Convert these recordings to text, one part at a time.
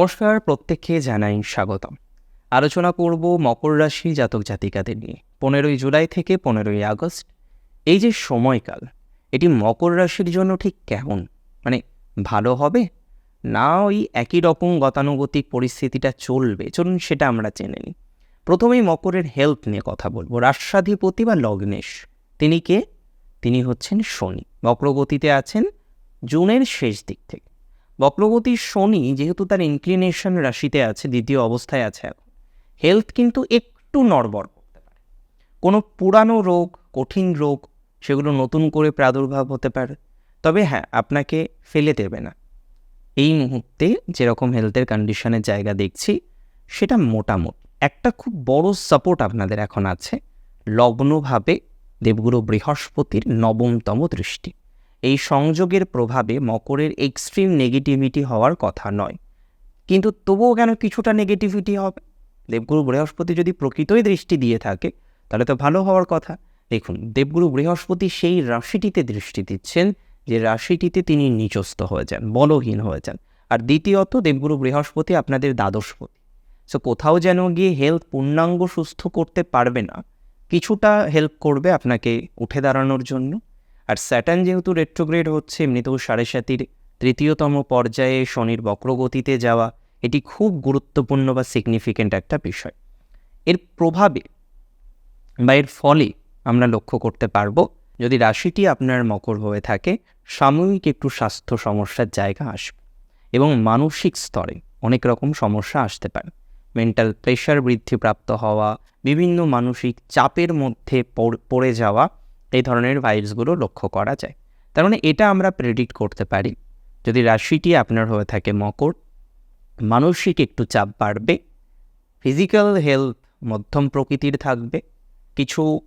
নমস্কার, প্রত্যেককে জানাই স্বাগতম। আলোচনা করব মকর রাশি জাতক জাতিকাদের নিয়ে। পনেরোই জুলাই থেকে পনেরোই আগস্ট, এই যে সময়কাল, এটি মকর রাশির জন্য ঠিক কেমন? মানে ভালো হবে? না ওই একই রকম গতানুগতিক পরিস্থিতিটা চলবে? চলুন সেটা আমরা জেনে নিই। প্রথমেই মকরের হেলথ নিয়ে কথা বলব। রাষ্ট্রাধিপতি বা লগ্নেশ। তিনি কে? তিনি হচ্ছেন শনি। বক্রগতিতে আছেন জুনের শেষ দিক থেকে। বক্রগতির শনি যেহেতু তার ইনক্লিনেশন রাশিতে আছে, দ্বিতীয় অবস্থায় আছে হেলথ কিন্তু একটু নড়বড় করতে পারে। কোনো পুরানো রোগ, কঠিন রোগ, সেগুলো নতুন করে প্রাদুর্ভাব হতে পারে। তবে হ্যাঁ আপনাকে ফেলে দেবে না। এই মুহূর্তে যেরকম হেলথের কন্ডিশনের জায়গা দেখছি, সেটা মোটামুটি। একটা খুব বড় সাপোর্ট আপনাদের এখন আছে, লগ্নভাবে দেবগুরু বৃহস্পতির নবমতম দৃষ্টি। এই সংযোগের প্রভাবে মকরের এক্সট্রিম নেগেটিভিটি হওয়ার কথা নয়। কিন্তু তবুও কেন কিছুটা নেগেটিভিটি হবে? দেবগুরু বৃহস্পতি যদি প্রকৃতই দৃষ্টি দিয়ে থাকে, তাহলে তো ভালো হওয়ার কথা। দেখুন, দেবগুরু বৃহস্পতি সেই রাশিটিতে দৃষ্টি দিচ্ছেন, যে রাশিটিতে তিনি নিচস্থ হয়ে যান, বলহীন হয়ে যান। আর দ্বিতীয়ত, দেবগুরু বৃহস্পতি আপনাদের দ্বাদশপতি। সো কোথাও যেন গিয়ে হেলথ পূর্ণাঙ্গ সুস্থ করতে পারবে না। কিছুটা হেল্প করবে আপনাকে উঠে দাঁড়ানোর জন্য। আর স্যাটার্ন যেহেতু রেট্রোগ্রেড হচ্ছে, এমনিতেও সাড়ে সাতির তৃতীয়তম পর্যায়ে শনির বক্রগতিতে যাওয়া, এটি খুব গুরুত্বপূর্ণ বা সিগনিফিকেন্ট একটা বিষয়। এর প্রভাবে বা এর ফলে আমরা লক্ষ্য করতে পারব, যদি রাশিটি আপনার মকর হয়ে থাকে, সাময়িক একটু স্বাস্থ্য সমস্যার জায়গা আসবে এবং মানসিক স্তরে অনেক রকম সমস্যা আসতে পারে। মেন্টাল প্রেশার বৃদ্ধিপ্রাপ্ত হওয়া, বিভিন্ন মানসিক চাপের মধ্যে পড়ে যাওয়া এই ধরনের ভাইবসগুলো লক্ষ্য করা যায়। তার মানে এটা আমরা প্রেডিক্ট করতে পারি। যদি রাশিটি আপনার হয়ে থাকে মকর, মানসিক একটু চাপ বাড়বে ফিজিক্যাল হেলথ মধ্যম প্রকৃতির থাকবে, কিছু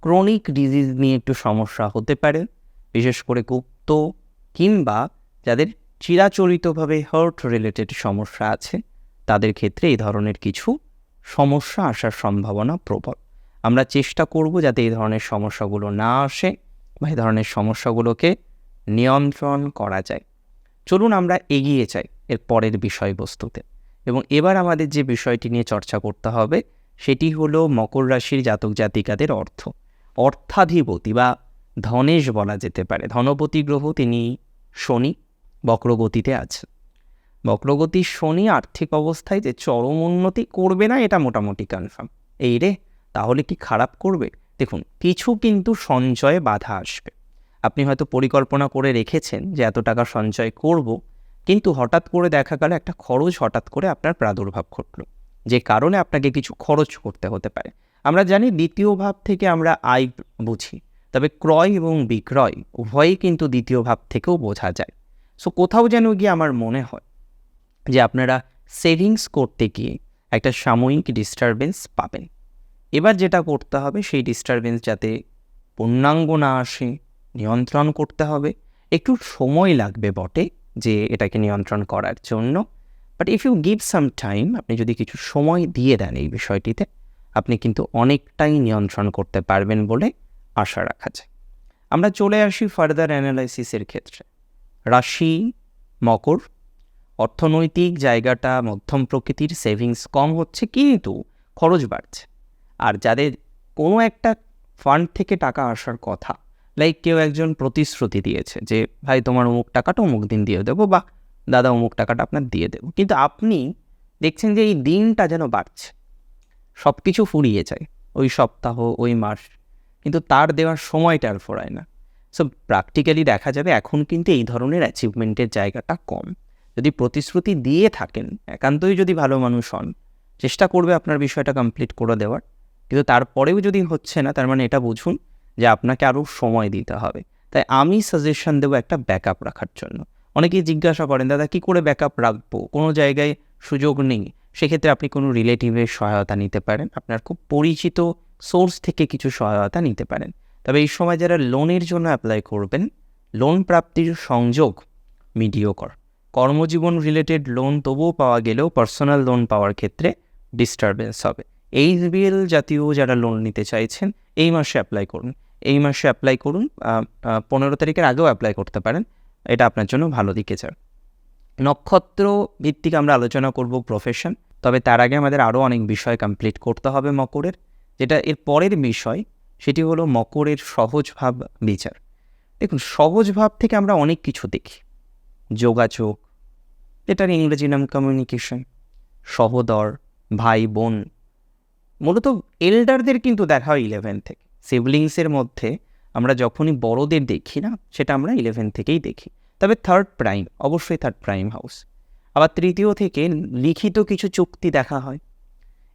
ক্রনিক ডিজিজ নিয়ে একটু সমস্যা হতে পারে, বিশেষ করে গুপ্ত কিংবা যাদের চিরাচরিতভাবে হার্ট রিলেটেড সমস্যা আছে, তাদের ক্ষেত্রে এই ধরনের কিছু সমস্যা আসার সম্ভাবনা প্রবল। আমরা চেষ্টা করব যাতে এই ধরনের সমস্যাগুলো না আসে বা এই ধরনের সমস্যাগুলোকে নিয়ন্ত্রণ করা যায়। চলুন আমরা এগিয়ে যাই এর পরের বিষয়বস্তুতে এবং এবার আমাদের যে বিষয়টি নিয়ে চর্চা করতে হবে সেটি হলো মকর রাশির জাতক জাতিকাদের অর্থ। অর্থাধিপতি বা ধনেশ বলা যেতে পারে। ধনপতি গ্রহ তিনি শনি, বক্রগতিতে আছে। বক্রগতি শনি আর্থিক অবস্থায় যে চরম উন্নতি করবে না, এটা মোটামুটি কনফার্ম এই রে তাহলে কি খারাপ করবে? দেখুন, কিছু কিন্তু সঞ্চয়ে বাধা আসবে। আপনি হয়তো পরিকল্পনা করে রেখেছেন যে এত টাকা সঞ্চয় করব, কিন্তু হঠাৎ করে দেখা গেল একটা খরচ হঠাৎ করে আপনার প্রাদুর্ভাব ঘটলো, যে কারণে আপনাকে কিছু খরচ করতে হতে পারে। আমরা জানি দ্বিতীয় ভাব থেকে আমরা আয় বুঝি, তবে ক্রয় এবং বিক্রয় উভয়ই কিন্তু দ্বিতীয় ভাব থেকেও বোঝা যায়। সো কোথাও যেন গিয়ে আমার মনে হয় যে আপনারা সেভিংস করতে গিয়ে একটা সাময়িক ডিস্টারবেন্স পাবেন। এবার যেটা করতে হবে, সেই ডিস্টারবেন্স যাতে পূর্ণাঙ্গ না আসে, নিয়ন্ত্রণ করতে হবে। একটু সময় লাগবে বটে যে এটাকে নিয়ন্ত্রণ করার জন্য। But if you give some time আপনি যদি কিছু সময় দিয়ে দেন এই বিষয়টিতে, আপনি কিন্তু অনেকটাই নিয়ন্ত্রণ করতে পারবেন বলে আশা রাখা যায়। আমরা চলে আসি ফার্দার অ্যানালাইসিসের ক্ষেত্রে। রাশি, মকর, অর্থনৈতিক জায়গাটা মধ্যম প্রকৃতির সেভিংস কম হচ্ছে, কিন্তু খরচ বাড়ছে। আর যাদের কোনো একটা ফান্ড থেকে টাকা আসার কথা লাইক কেউ একজন প্রতিশ্রুতি দিয়েছে যে, ভাই, তোমার অমুক টাকাটা অমুক দিন দিয়ে দেবো বা দাদা, অমুক টাকাটা আপনার দিয়ে দেবো। কিন্তু আপনি দেখছেন যে এই দিনটা যেন বাড়ছে। সব কিছু ফুরিয়ে যায় ওই সপ্তাহ, ওই মাস, কিন্তু তার দেওয়ার সময়টা আর ফোরায় না। সো প্র্যাকটিক্যালি দেখা যাবে এখন কিন্তু এই ধরনের অ্যাচিভমেন্টের জায়গাটা কম। যদি প্রতিশ্রুতি দিয়ে থাকেন, একান্তই যদি ভালো মানুষ হন, চেষ্টা করবে আপনার বিষয়টা কমপ্লিট করে দেওয়ার। কিন্তু তারপরেও যদি হচ্ছে না, তার মানে এটা বুঝুন যে আপনাকে আরও সময় দিতে হবে। তাই আমি সাজেশন দেবো একটা ব্যাকআপ রাখার জন্য। অনেকেই জিজ্ঞাসা করেন, দাদা, কী করে ব্যাকআপ রাখব? কোনো জায়গায় সুযোগ নেই। সেক্ষেত্রে আপনি কোনো রিলেটিভের সহায়তা নিতে পারেন। আপনার খুব পরিচিত সোর্স থেকে কিছু সহায়তা নিতে পারেন। তবে এই সময় যারা লোনের জন্য অ্যাপ্লাই করবেন লোন প্রাপ্তির সংযোগ মিডিওকর কর্মজীবন রিলেটেড লোন তবুও পাওয়া গেলেও পার্সোনাল লোন পাওয়ার ক্ষেত্রে ডিস্টারবেন্স হবে। এইচবিএল জাতীয় যারা লোন নিতে চাইছেন, এই মাসে অ্যাপ্লাই করুন। এই মাসে অ্যাপ্লাই করুন পনেরো তারিখের আগেও অ্যাপ্লাই করতে পারেন। এটা আপনার জন্য ভালো দিকে যাবে নক্ষত্র ভিত্তিক আমরা আলোচনা করব প্রফেশন তবে তার আগে আমাদের আরও অনেক বিষয় কমপ্লিট করতে হবে মকরের। যেটা এর পরের বিষয়, সেটি হলো মকরের সহজ ভাব বিচার। দেখুন, সহজ ভাব থেকে আমরা অনেক কিছু দেখি। যোগাযোগ এটার ইংরেজি নাম কমিউনিকেশন সহদর ভাই বোন মূলত এল্ডারদের কিন্তু দেখা হয় ইলেভেন থেকে। সিবলিংসের মধ্যে আমরা যখনই বড়দের দেখি না, সেটা আমরা ইলেভেন থেকেই দেখি। তবে থার্ড প্রাইম অবশ্যই থার্ড প্রাইম হাউস আবার তৃতীয় থেকে লিখিত কিছু চুক্তি দেখা হয়।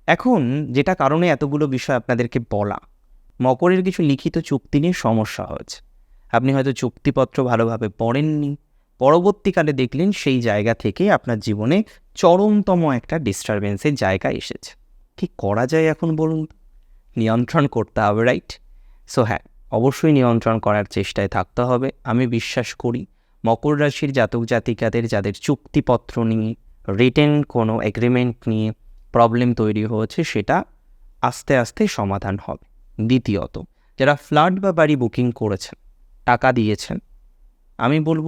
এখন যেটা কারণে এতগুলো বিষয় আপনাদেরকে বলা, মকরের কিছু লিখিত চুক্তি নিয়ে সমস্যা হয়েছে। আপনি হয়তো চুক্তিপত্র ভালোভাবে পড়েননি। পরবর্তীকালে দেখলেন সেই জায়গা থেকে আপনার জীবনে চরমতম একটা ডিস্টারবেন্সের জায়গা এসেছে। কি করা যায় এখন বলুন? নিয়ন্ত্রণ করতে হবে রাইট সো হ্যাঁ অবশ্যই নিয়ন্ত্রণ করার চেষ্টায় থাকতে হবে। আমি বিশ্বাস করি, মকর রাশির জাতক জাতিকাদের যাদের চুক্তিপত্র নিয়ে রিটেন কোনো এগ্রিমেন্ট নিয়ে প্রবলেম তৈরি হয়েছে, সেটা আস্তে আস্তে সমাধান হবে। দ্বিতীয়ত, যারা ফ্ল্যাট বা বাড়ি বুকিং করেছেন, টাকা দিয়েছেন, আমি বলব,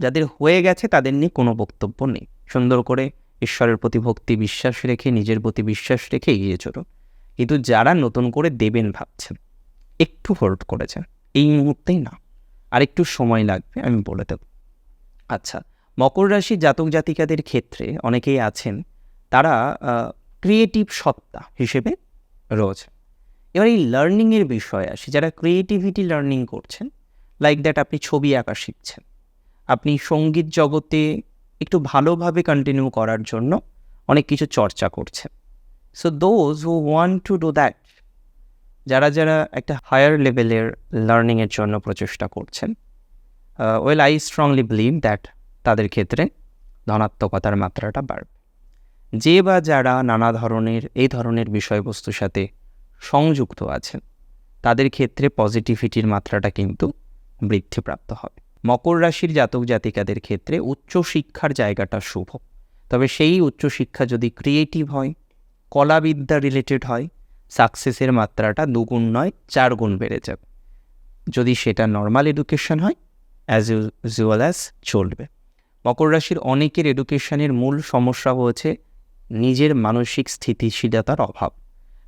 যাদের হয়ে গেছে তাদের নিয়ে কোনো বক্তব্য নেই। সুন্দর করে ঈশ্বরের প্রতি ভক্তি বিশ্বাস রেখে, নিজের প্রতি বিশ্বাস রেখে এগিয়ে চলুন কিন্তু যারা নতুন করে দেবেন ভাবছেন, একটু হোল্ড করেছেন, এই মুহূর্তেই না। আর একটু সময় লাগবে, আমি বলে দেব। আচ্ছা মকর রাশি জাতক জাতিকাদের ক্ষেত্রে অনেকেই আছেন, তারা ক্রিয়েটিভ সত্তা হিসেবে রয়েছে। এবার এই লার্নিংয়ের বিষয়ে আসি, যারা ক্রিয়েটিভিটি লার্নিং করছেন লাইক দ্যাট আপনি ছবি আঁকা শিখছেন, আপনি সংগীত জগতে একটু ভালোভাবে কন্টিনিউ করার জন্য অনেক কিছু চর্চা করছেন so those who want to do that যারা যারা একটা হায়ার লেভেলের লার্নিংয়ের জন্য প্রচেষ্টা করছেন well I strongly believe that তাদের ক্ষেত্রে ধনাত্মকতার মাত্রাটা বাড়বে। যে বা যারা নানা ধরনের, এই ধরনের বিষয়বস্তুর সাথে সংযুক্ত আছেন, তাদের ক্ষেত্রে পজিটিভিটির মাত্রাটা কিন্তু বৃদ্ধিপ্রাপ্ত হবে। মকর রাশির জাতক জাতিকাদের ক্ষেত্রে উচ্চশিক্ষার জায়গাটা শুভ। তবে সেই উচ্চশিক্ষা যদি ক্রিয়েটিভ হয়, কলাবিদ্যা রিলেটেড হয় সাকসেসের মাত্রাটা দুগুণ নয় চার গুণ বেড়ে যাবে। যদি সেটা নর্মাল এডুকেশন হয় অ্যাজ ইউজুয়াল অ্যাজ চলবে। মকর রাশির অনেকের এডুকেশনের মূল সমস্যা হয়েছে নিজের মানসিক স্থিতিশীলতার অভাব।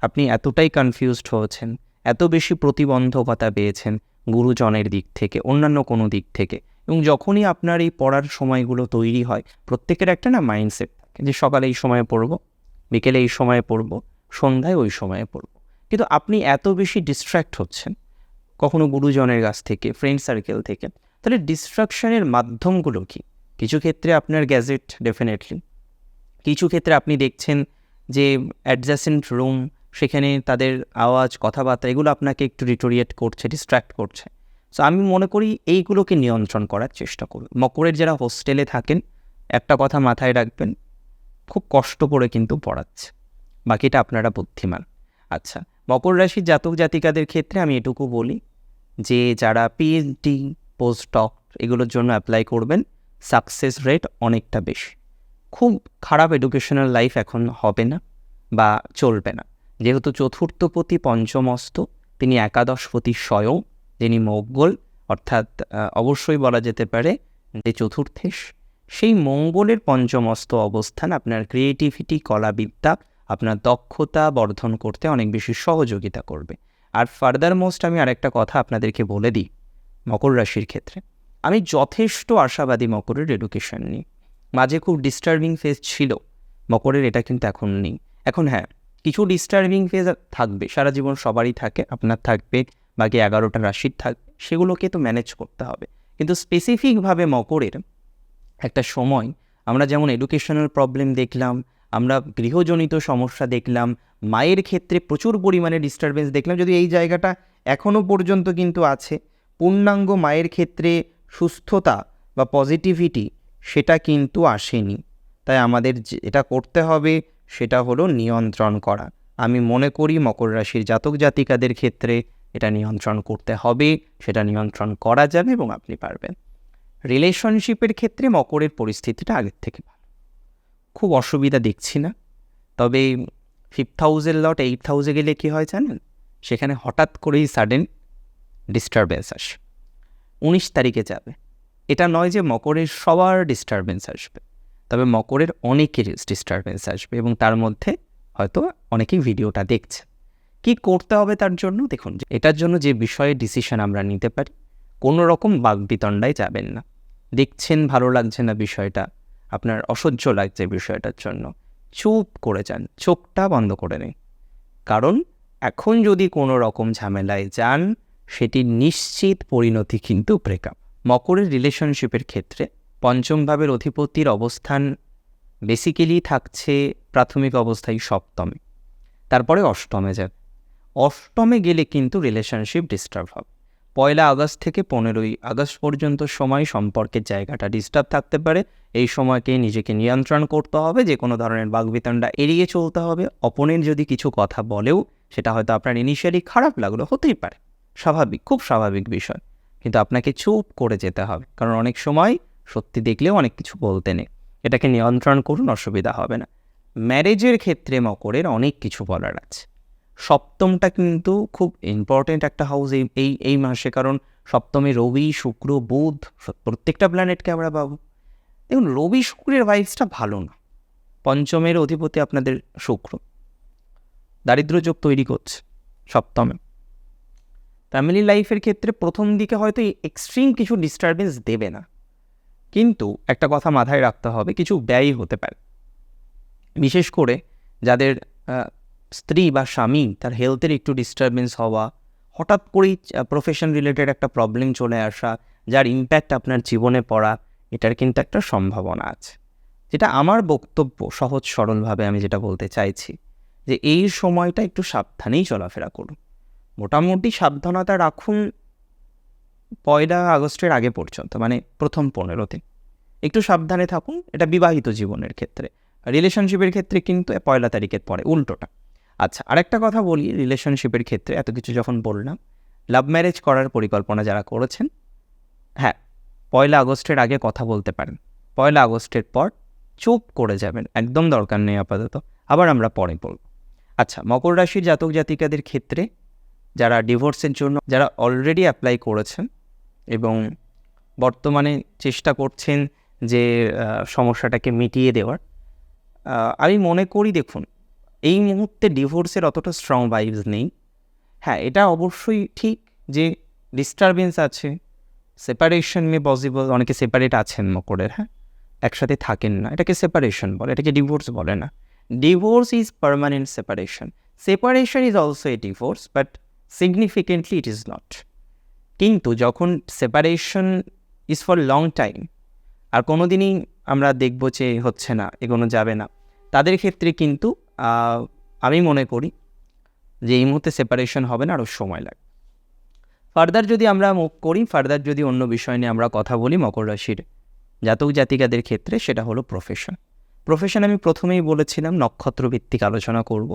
আপনি এতটাই কনফিউজড হয়েছেন, এত বেশি প্রতিবন্ধকতা পেয়েছেন গুরুজনের দিক থেকে, অন্যান্য কোনো দিক থেকে। এবং যখনই আপনার এই পড়ার সময়গুলো তৈরি হয়, প্রত্যেকের একটা না মাইন্ডসেট থাকে যে সকালে এই সময়ে পড়ব, বিকেলে এই সময়ে পড়ব, সন্ধ্যায় ওই সময়ে পড়ব। কিন্তু আপনি এত বেশি ডিস্ট্র্যাক্ট হচ্ছেন, কখনো গুরুজনের কাছ থেকে ফ্রেন্ড সার্কেল থেকে, তাহলে ডিস্ট্রাকশনের মাধ্যমগুলো কি? কিছু ক্ষেত্রে আপনার গ্যাজেট ডেফিনেটলি কিছু ক্ষেত্রে আপনি দেখছেন যে অ্যাডজাসেন্ট রুম সেখানে তাদের আওয়াজ, কথাবার্তা, এগুলো আপনাকে একটু রিটোরিয়েট করছে ডিস্ট্র্যাক্ট করছে। সো আমি মনে করি এইগুলোকে নিয়ন্ত্রণ করার চেষ্টা করুন। মকরের যারা হোস্টেলে থাকেন, একটা কথা মাথায় রাখবেন, খুব কষ্ট করে কিন্তু পড়াচ্ছে। বাকিটা আপনারা বুদ্ধিমান। আচ্ছা মকর রাশির জাতক জাতিকাদের ক্ষেত্রে আমি এটুকু বলি যে, যারা পিএইচডি পোস্টডক এগুলোর জন্য অ্যাপ্লাই করবেন সাকসেস রেট অনেকটা বেশি। খুব খারাপ এডুকেশনাল লাইফ এখন হবে না বা চলবে না। যেহেতু চতুর্থপতি পঞ্চমস্ত, তিনি একাদশপতি স্বয়ং, যিনি মঙ্গল, অর্থাৎ অবশ্যই বলা যেতে পারে যে চতুর্থেশ। সেই মঙ্গলের পঞ্চমস্ত অবস্থান আপনার ক্রিয়েটিভিটি কলাবিদ্যা, আপনার দক্ষতা বর্ধন করতে অনেক বেশি সহযোগিতা করবে। আর ফার্দার মোস্ট আমি আরেকটা কথা আপনাদেরকে বলে দিই মকর রাশির ক্ষেত্রে। আমি যথেষ্ট আশাবাদী মকরের এডুকেশন নিয়ে। মাঝে খুব ডিস্টার্বিং ফেজ ছিল। মকরের এটা কিন্তু এখন নেই। এখন হ্যাঁ কিছু ডিস্টার্বিং ফেজ থাকবে, সারা জীবন সবারই থাকে, আপনার থাকবে, বাকি এগারোটা রাশির থাকবে, সেগুলোকে তো ম্যানেজ করতে হবে। কিন্তু স্পেসিফিকভাবে মকরের একটা সময়, আমরা যেমন এডুকেশনাল প্রবলেম দেখলাম, আমরা গৃহজনিত সমস্যা দেখলাম, মায়ের ক্ষেত্রে প্রচুর পরিমাণে ডিস্টারবেন্স দেখলাম, যদি এই জায়গাটা এখনও পর্যন্ত কিন্তু আছে, পূর্ণাঙ্গ মায়ের ক্ষেত্রে সুস্থতা বা পজিটিভিটি সেটা কিন্তু আসেনি। তাই আমাদের যেটা করতে হবে সেটা হলো নিয়ন্ত্রণ করা। আমি মনে করি মকর রাশির জাতক জাতিকাদের ক্ষেত্রে এটা নিয়ন্ত্রণ করতে হবে, সেটা নিয়ন্ত্রণ করা যাবে এবং আপনি পারবেন। রিলেশনশিপের ক্ষেত্রে মকরের পরিস্থিতিটা আগের থেকে ভালো। খুব অসুবিধা দেখছি না। তবে ফিফথ হাউসের লট এইট হাউসে গেলে কী হয় জানেন? সেখানে হঠাৎ করেই সাডেন ডিস্টারবেন্স আসে। উনিশ তারিখে যাবে। এটা নয় যে মকরের সবার ডিস্টারবেন্স আসবে। তবে মকরের অনেকের ডিস্টারবেন্স আসবে এবং তার মধ্যে হয়তো অনেকেই ভিডিওটা দেখছে। কি করতে হবে তার জন্য? দেখুন এটার জন্য যে বিষয়ে ডিসিশন আমরা নিতে পারি, কোনো রকম বাগবিতণ্ডায় যাবেন না। দেখছেন, ভালো লাগছে না বিষয়টা, আপনার অসহ্য লাগছে বিষয়টার জন্য। চুপ করে যান, চোখটা বন্ধ করে নিন। কারণ এখন যদি কোনো রকম ঝামেলায় যান, সেটি নিশ্চিত পরিণতি কিন্তু ব্রেকআপ মকরের রিলেশনশিপের ক্ষেত্রে পঞ্চম ভাবের অধিপতির অবস্থান বেসিক্যালি থাকছে প্রাথমিক অবস্থায় সপ্তমে। তারপরে অষ্টমে যাবে অষ্টমে গেলে কিন্তু রিলেশনশিপ ডিস্টার্ব হবে। পয়লা আগস্ট থেকে পনেরোই আগস্ট পর্যন্ত সময় সম্পর্কের জায়গাটা ডিস্টার্ব থাকতে পারে। এই সময়কে নিজেকে নিয়ন্ত্রণ করতে হবে, যে কোনো ধরনের বাগবিতণ্ডা এড়িয়ে চলতে হবে। অপনের যদি কিছু কথা বলেও, সেটা হয়তো আপনার ইনিশিয়ালি খারাপ লাগল, হতেই পারে। স্বাভাবিক, খুব স্বাভাবিক বিষয়। কিন্তু আপনাকে চুপ করে যেতে হবে। কারণ অনেক সময় সত্যি দেখলেও অনেক কিছু বলতে নেই। এটাকে নিয়ন্ত্রণ করুন, অসুবিধা হবে না। ম্যারেজের ক্ষেত্রে মকরের অনেক কিছু বলার আছে। সপ্তমটা কিন্তু খুব ইম্পর্টেন্ট একটা হাউস এই এই এই মাসে, কারণ সপ্তমে রবি, শুক্র, বুধ, প্রত্যেকটা প্ল্যানেটকে আমরা পাবো। দেখুন, রবি শুক্রের ভাইবসটা ভালো না। পঞ্চমের অধিপতি আপনাদের শুক্র। দারিদ্র যোগ তৈরি করছে সপ্তমে। ফ্যামিলি লাইফের ক্ষেত্রে প্রথম দিকে হয়তো এক্সট্রিম কিছু ডিস্টারবেন্স দেবে না। কিন্তু একটা কথা মাথায় রাখতে হবে, কিছু ব্যয় হতে পারে। বিশেষ করে যাদের স্ত্রী বা স্বামী তার হেলথের একটু ডিস্টারবেন্স হওয়া, হঠাৎ করেই প্রফেশন রিলেটেড একটা প্রবলেম চলে আসা, যার ইম্প্যাক্ট আপনার জীবনে পড়া, এটার কিন্তু একটা সম্ভাবনা আছে। যেটা আমার বক্তব্য সহজ সরলভাবে আমি যেটা বলতে চাইছি, যে এই সময়টা একটু সাবধানেই চলাফেরা করুন। মোটামুটি সাবধানতা রাখুন পয়লা আগস্টের আগে পর্যন্ত মানে প্রথম পনেরো দিন। একটু সাবধানে থাকুন, এটা বিবাহিত জীবনের ক্ষেত্রে। রিলেশনশিপের ক্ষেত্রে কিন্তু পয়লা তারিখের পরে, উল্টোটা। আচ্ছা আরেকটা কথা বলি, রিলেশনশিপের ক্ষেত্রে এত কিছু যখন বললাম লাভ ম্যারেজ করার পরিকল্পনা যারা করেছেন হ্যাঁ পয়লা আগস্টের আগে কথা বলতে পারেন। পয়লা আগস্টের পর চুপ করে যাবেন, একদম দরকার নেই আপাতত। আবার আমরা পরে বলব। আচ্ছা মকর রাশির জাতক জাতিকাদের ক্ষেত্রে যারা ডিভোর্সের জন্য যারা অলরেডি অ্যাপ্লাই করেছেন এবং বর্তমানে চেষ্টা করছেন যে সমস্যাটাকে মিটিয়ে দেওয়ার আমি মনে করি দেখুন এই মুহূর্তে ডিভোর্সের অতটা স্ট্রং ভাইবস নেই। হ্যাঁ এটা অবশ্যই ঠিক যে ডিস্টারবেন্স আছে সেপারেশন মে পসিবল অনেকে সেপারেট আছেন মকরের হ্যাঁ? একসাথে থাকেন না এটাকে সেপারেশন বলে এটাকে ডিভোর্স বলে না। Divorce is permanent separation separation is also a divorce but significantly it is not কিন্তু যখন separation is for long time আর কোনো দিনই আমরা দেখব যে হচ্ছে না, এগোনো যাবে না, তাদের ক্ষেত্রে কিন্তু আমি মনে করি যে এই মুহূর্তে সেপারেশন হবে না, আরও সময় লাগবে। ফার্দার যদি আমরা মুভ করি ফার্দার যদি অন্য বিষয় নিয়ে আমরা কথা বলি, মকর রাশির জাতক জাতিকাদের ক্ষেত্রে সেটা হলো প্রফেশন প্রফেশন আমি প্রথমেই বলেছিলাম নক্ষত্র ভিত্তিক আলোচনা করব।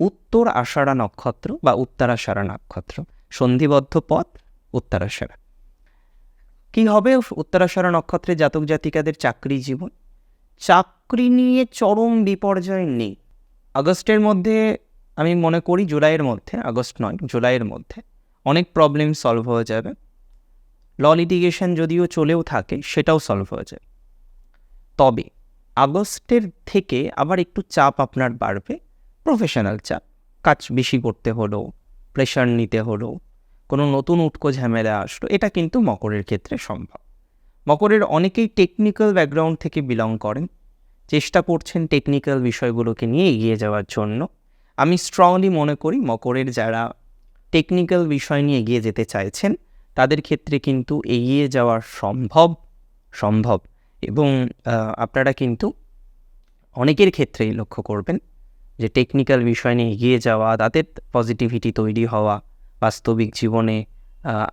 উত্তর আষাঢ়া নক্ষত্র বা উত্তরাষাঢ়া নক্ষত্র। সন্ধিবদ্ধ পথ, উত্তরাষাঢ়া। কি হবে উত্তরাষাঢ়া নক্ষত্রে জাতক জাতিকাদের চাকরি জীবন? চাকরি নিয়ে চরম বিপর্যয় নেই। আগস্টের মধ্যে, আমি মনে করি জুলাইয়ের মধ্যে, আগস্ট নয়, জুলাইয়ের মধ্যে অনেক প্রবলেম সলভ হয়ে যাবে। ল লিটিগেশন যদিও চলেও থাকে, সেটাও সলভ হয়ে যাবে। তবে, আগস্টের থেকে আবার একটু চাপ আপনার বাড়বে। প্রফেশনাল চাপ কাজ বেশি করতে হলো প্রেশার নিতে হলো, কোনো নতুন উটকো ঝামেলা আসলো, এটা কিন্তু মকরের ক্ষেত্রে সম্ভব। মকরের অনেকেই টেকনিক্যাল ব্যাকগ্রাউন্ড থেকে বিলং করেন, চেষ্টা করছেন টেকনিক্যাল বিষয়গুলোকে নিয়ে এগিয়ে যাওয়ার জন্য। আমি স্ট্রংলি মনে করি মকরের যারা টেকনিক্যাল বিষয় নিয়ে এগিয়ে যেতে চাইছেন, তাদের ক্ষেত্রে কিন্তু এগিয়ে যাওয়া সম্ভব সম্ভব। এবং আপনারা কিন্তু অনেকের ক্ষেত্রেই লক্ষ্য করবেন যে টেকনিক্যাল বিষয় নিয়ে এগিয়ে যাওয়া তাদের পজিটিভিটি তৈরি হওয়া, বাস্তবিক জীবনে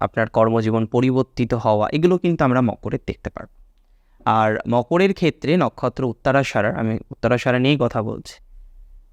আপনার কর্মজীবন পরিবর্তিত হওয়া, এগুলো কিন্তু আমরা মকরের দেখতে পারব আর মকরের ক্ষেত্রে নক্ষত্র উত্তরাষাঢ়ার আমি উত্তরাষাঢ়া নিয়েই কথা বলছি,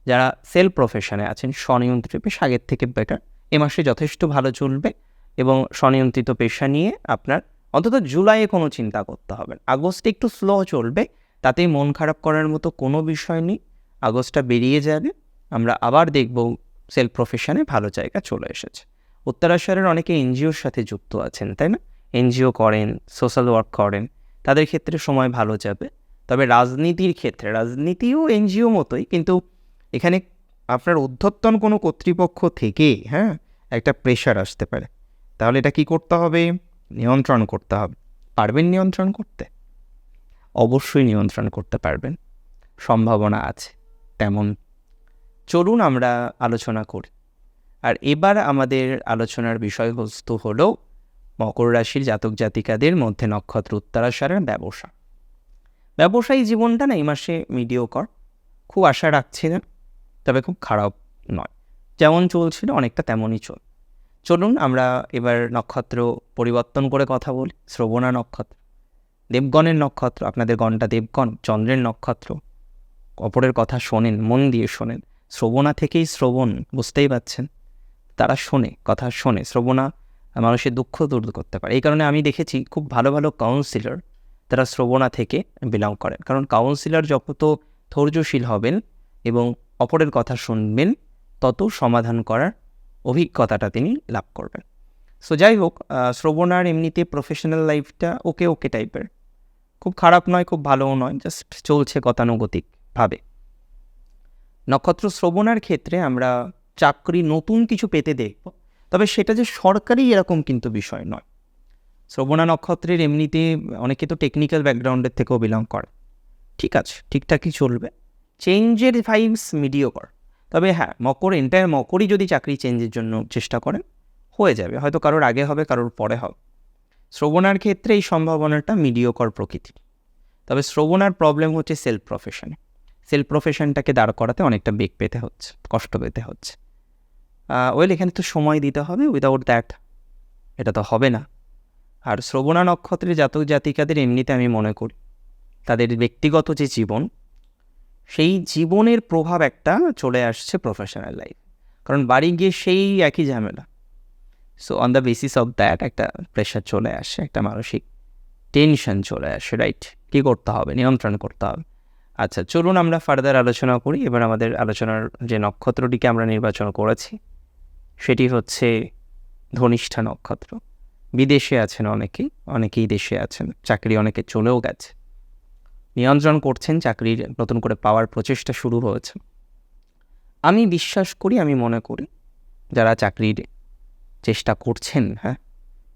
যারা সেল প্রফেশনে আছেন, স্বনিয়ন্ত্রিত পেশা আগের থেকে বেটার এ মাসে যথেষ্ট ভালো চলবে এবং স্বনিয়ন্ত্রিত পেশা নিয়ে আপনার অন্তত জুলাইয়ে কোনো চিন্তা করতে হবে। আগস্টে একটু স্লো চলবে, তাতেই মন খারাপ করার মতো কোনো বিষয় নেই আগস্টটা বেরিয়ে যাবে, আমরা আবার দেখব সেলফ প্রফেশনে ভালো জায়গা চলে এসেছে। উত্তরাষাঢ়ের অনেকে এনজিওর সাথে যুক্ত আছেন, তাই না? এনজিও করেন, সোশ্যাল ওয়ার্ক করেন, তাদের ক্ষেত্রে সময় ভালো যাবে। তবে রাজনীতির ক্ষেত্রে, রাজনীতিও এনজিও মতোই, কিন্তু এখানে আপনার ঊর্ধ্বতন কোনো কর্তৃপক্ষ থেকে হ্যাঁ একটা প্রেশার আসতে পারে। তাহলে এটা কি করতে হবে? নিয়ন্ত্রণ করতে হবে। পারবেন নিয়ন্ত্রণ করতে? অবশ্যই নিয়ন্ত্রণ করতে পারবেন। সম্ভাবনা আছে। তেমন। চলুন আমরা আলোচনা করি। আর এবার আমাদের আলোচনার বিষয়বস্তু হলো মকর রাশির জাতক জাতিকাদের মধ্যে নক্ষত্র উত্তরাশারের ব্যবসা। ব্যবসায়ী জীবনটা না এই মাসে মিডিওকর খুব আশা রাখছি না তবে খুব খারাপ নয়। যেমন চলছিল অনেকটা তেমনই চল। চলুন আমরা এবার নক্ষত্র পরিবর্তন করে কথা বলি। শ্রবণা নক্ষত্র, দেবগণের নক্ষত্র, আপনাদের গণটা দেবগণ, চন্দ্রের নক্ষত্র অপরের কথা শোনেন, মন দিয়ে শোনেন। শ্রবণা থেকেই শ্রবণ, বুঝতেই পাচ্ছেন? তারা শোনে, কথা শোনে। শ্রবণা মানুষের দুঃখ দূর করতে পারে। এই কারণে আমি দেখেছি খুব ভালো ভালো কাউন্সিলর তারা শ্রবণা থেকে বিলং করেন। কারণ কাউন্সিলর যত ধৈর্যশীল হবেন এবং অপরের কথা শুনবেন, তত সমাধান করার অভিজ্ঞতাটা তিনি লাভ করবেন। সো যাই হোক শ্রবণার এমনিতে প্রফেশনাল লাইফটা ওকে ওকে টাইপের খুব খারাপ নয়, খুব ভালোও নয় জাস্ট চলছে গতানুগতিকভাবে নক্ষত্র শ্রবণার ক্ষেত্রে আমরা চাকরি নতুন কিছু পেতে দেখব, তবে সেটা যে সরকারি এরকম কিন্তু বিষয় নয়। শ্রবণা নক্ষত্রের এমনিতে অনেকে তো টেকনিক্যাল ব্যাকগ্রাউন্ডের থেকেও বিলং করে। ঠিক আছে, ঠিকঠাকই চলবে। চেঞ্জের ভাইবস মিডিওকর তবে হ্যাঁ মকর এন্টায়ার মকরই যদি চাকরি চেঞ্জের জন্য চেষ্টা করেন, হয়ে যাবে। হয়তো কারোর আগে হবে, কারোর পরে হবে। শ্রবণার ক্ষেত্রে এই সম্ভাবনাটা মিডিওকর প্রকৃতির। তবে শ্রবণার প্রবলেম হচ্ছে সেলফ প্রফেশনে সেলফ প্রফেশনটাকে দাঁড় করাতে অনেকটা বেগ পেতে হচ্ছে, কষ্ট পেতে হচ্ছে। ওয়েল, এখানে তো সময় দিতে হবে উইদাউট দ্যাট এটা তো হবে না। আর শ্রবণা নক্ষত্রের জাতক জাতিকাদের এমনিতে আমি মনে করি, তাদের ব্যক্তিগত যে জীবন, সেই জীবনের প্রভাব একটা চলে আসছে প্রফেশনাল লাইফ কারণ বাড়ি গিয়ে সেই একই ঝামেলা। So on the basis of that একটা প্রেশার চলে আসে, একটা মানসিক টেনশন চলে আসে রাইট কী করতে হবে? নিয়ন্ত্রণ করতে হবে। আচ্ছা চলুন আমরা ফার্দার আলোচনা করি। এবার আমাদের আলোচনার যে নক্ষত্রটিকে আমরা নির্বাচন করেছি, সেটি হচ্ছে ধনিষ্ঠা নক্ষত্র। বিদেশে আছেন অনেকেই অনেকেই দেশে আছেন, চাকরি অনেকে চলেও গেছে। নিয়ন্ত্রণ করছেন, চাকরির নতুন করে পাওয়ার প্রচেষ্টা শুরু হয়েছে। আমি বিশ্বাস করি, আমি মনে করি, যারা চাকরির চেষ্টা করছেন হ্যাঁ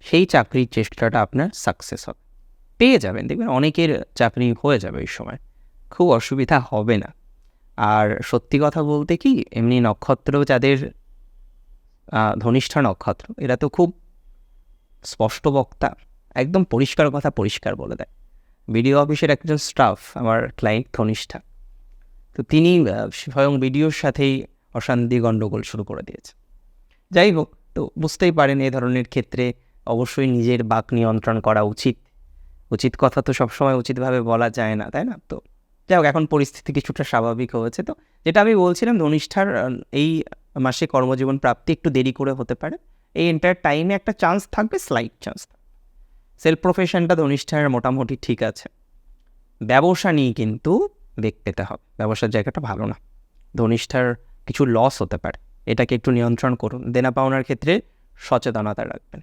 সেই চাকরির চেষ্টাটা আপনার সাকসেস হবে। পেয়ে যাবেন। দেখবেন অনেকের চাকরি হয়ে যাবে এই সময়। খুব অসুবিধা হবে না। আর সত্যি কথা বলতে কি, এমনি নক্ষত্র যাদের ধনিষ্ঠা নক্ষত্র, এরা তো খুব স্পষ্ট বক্তা, একদম পরিষ্কার কথা পরিষ্কার বলে দেয়। বিডিও অফিসের একজন স্টাফ, আমার ক্লায়েন্ট ধনিষ্ঠা, তো তিনি স্বয়ং বিডিওর সাথেই অশান্তি গণ্ডগোল শুরু করে দিয়েছে। যাই হোক, তো বুঝতেই পারেন এ ধরনের ক্ষেত্রে অবশ্যই নিজের বাক নিয়ন্ত্রণ করা উচিত। উচিত কথা তো সবসময় উচিতভাবে বলা যায় না, তাই না? তো যাই হোক এখন পরিস্থিতি কিছুটা স্বাভাবিক হয়েছে। তো যেটা আমি বলছিলাম, ধনিষ্ঠার এই মাসে কর্মজীবন প্রাপ্তি একটু দেরি করে হতে পারে। এই এন্টায়ার টাইমে একটা চান্স থাকবে স্লাইট চান্স সেলফ প্রফেশনটা ধনিষ্ঠার মোটামুটি ঠিক আছে। ব্যবসা নিয়ে কিন্তু বেগ পেতে হবে। ব্যবসার জায়গাটা ভালো না। ধনিষ্ঠার কিছু লস হতে পারে। এটাকে একটু নিয়ন্ত্রণ করুন। দেনা পাওনার ক্ষেত্রে সচেতনতা রাখবেন।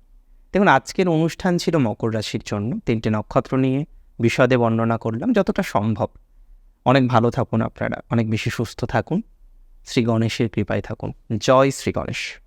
দেখুন, আজকের অনুষ্ঠান ছিল মকর রাশির জন্য। তিনটে নক্ষত্র নিয়ে বিশদে বর্ণনা করলাম, যতটা সম্ভব। অনেক ভালো থাকুন আপনারা, অনেক বেশি সুস্থ থাকুন। শ্রী গণেশের কৃপায় থাকুন। জয় শ্রী গণেশ।